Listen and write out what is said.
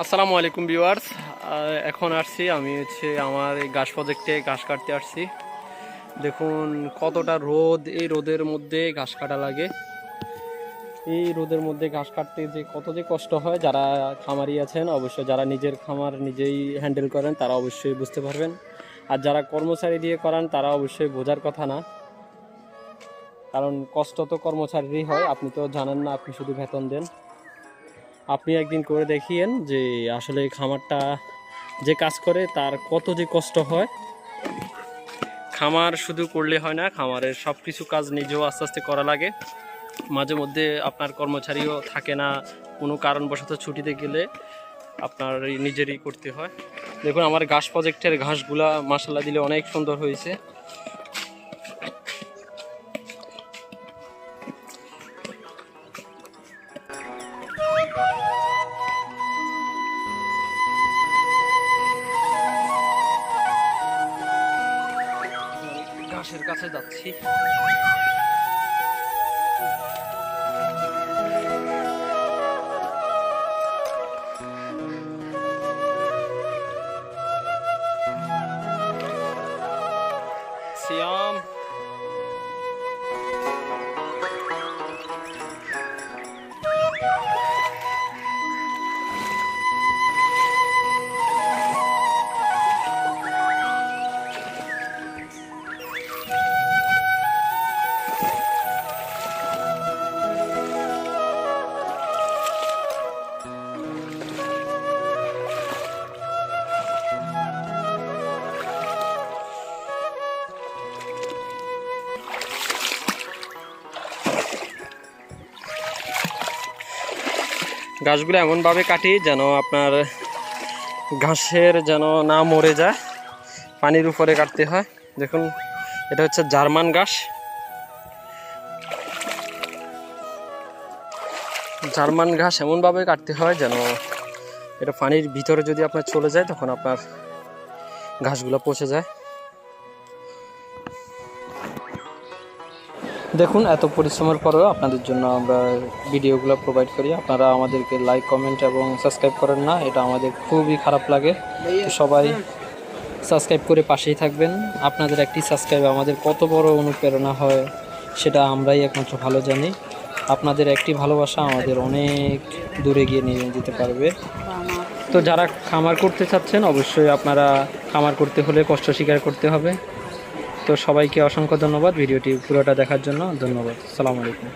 আসসালামু আলাইকুম ভিউয়ার্স। এখন আসছি আমি হচ্ছে আমার এই ঘাস প্রজেক্টে ঘাস কাটতে আসছি। দেখুন কতটা রোদ এই রোদের মধ্যে ঘাস কাটা লাগে। এই রোদের মধ্যে ঘাস কাটতে যে কত যে কষ্ট হয়, যারা খামারি আছেন, অবশ্যই যারা নিজের খামার নিজেই হ্যান্ডেল করেন, তারা অবশ্যই বুঝতে পারবেন। আর যারা কর্মচারী দিয়ে করান, তারা অবশ্যই বোঝার কথা না। কারণ কষ্ট তো কর্মচারীরই হয়, আপনি তো জানেন না, আপনি শুধু বেতন দেন। আপনি একদিন করে দেখিয়েন যে আসলে খামারটা যে কাজ করে, তার কত যে কষ্ট হয়। খামার শুধু করলে হয় না, খামারের সব কিছু কাজ নিজেও আস্তে আস্তে করা লাগে। মাঝে মধ্যে আপনার কর্মচারীও থাকে না, কোনো কারণবশত ছুটিতে গেলে আপনার নিজেরই করতে হয়। দেখুন, আমার ঘাস প্রজেক্টের ঘাসগুলা মাসাল্লা দিলে অনেক সুন্দর হয়েছে। ঘাসের কাছে যাচ্ছি। সিয়াম গাছগুলো এমনভাবে কাটি যেন আপনার ঘাসের যেন না মরে যায়। পানির উপরে কাটতে হয়। দেখুন, এটা হচ্ছে জার্মান ঘাস। জার্মান ঘাস এমনভাবে কাটতে হয় যেন এটা পানির ভিতরে যদি আপনার চলে যায়, তখন আপনার ঘাসগুলো পচে যায়। দেখুন, এত পরিশ্রমের পরেও আপনাদের জন্য আমরা ভিডিওগুলো প্রোভাইড করি। আপনারা আমাদেরকে লাইক কমেন্ট এবং সাবস্ক্রাইব করেন না, এটা আমাদের খুবই খারাপ লাগে। সবাই সাবস্ক্রাইব করে পাশেই থাকবেন। আপনাদের একটি সাবস্ক্রাইব আমাদের কত বড় অনুপ্রেরণা হয়, সেটা আমরাই একমাত্র ভালো জানি। আপনাদের একটি ভালোবাসা আমাদের অনেক দূরে গিয়ে নিয়ে যেতে পারবে। তো যারা খামার করতে চাচ্ছেন, অবশ্যই আপনারা খামার করতে হলে কষ্ট স্বীকার করতে হবে। তো সবাইকে অসংখ্য ধন্যবাদ ভিডিওটি পুরোটা দেখার জন্য ধন্যবাদ। সালাম আলাইকুম।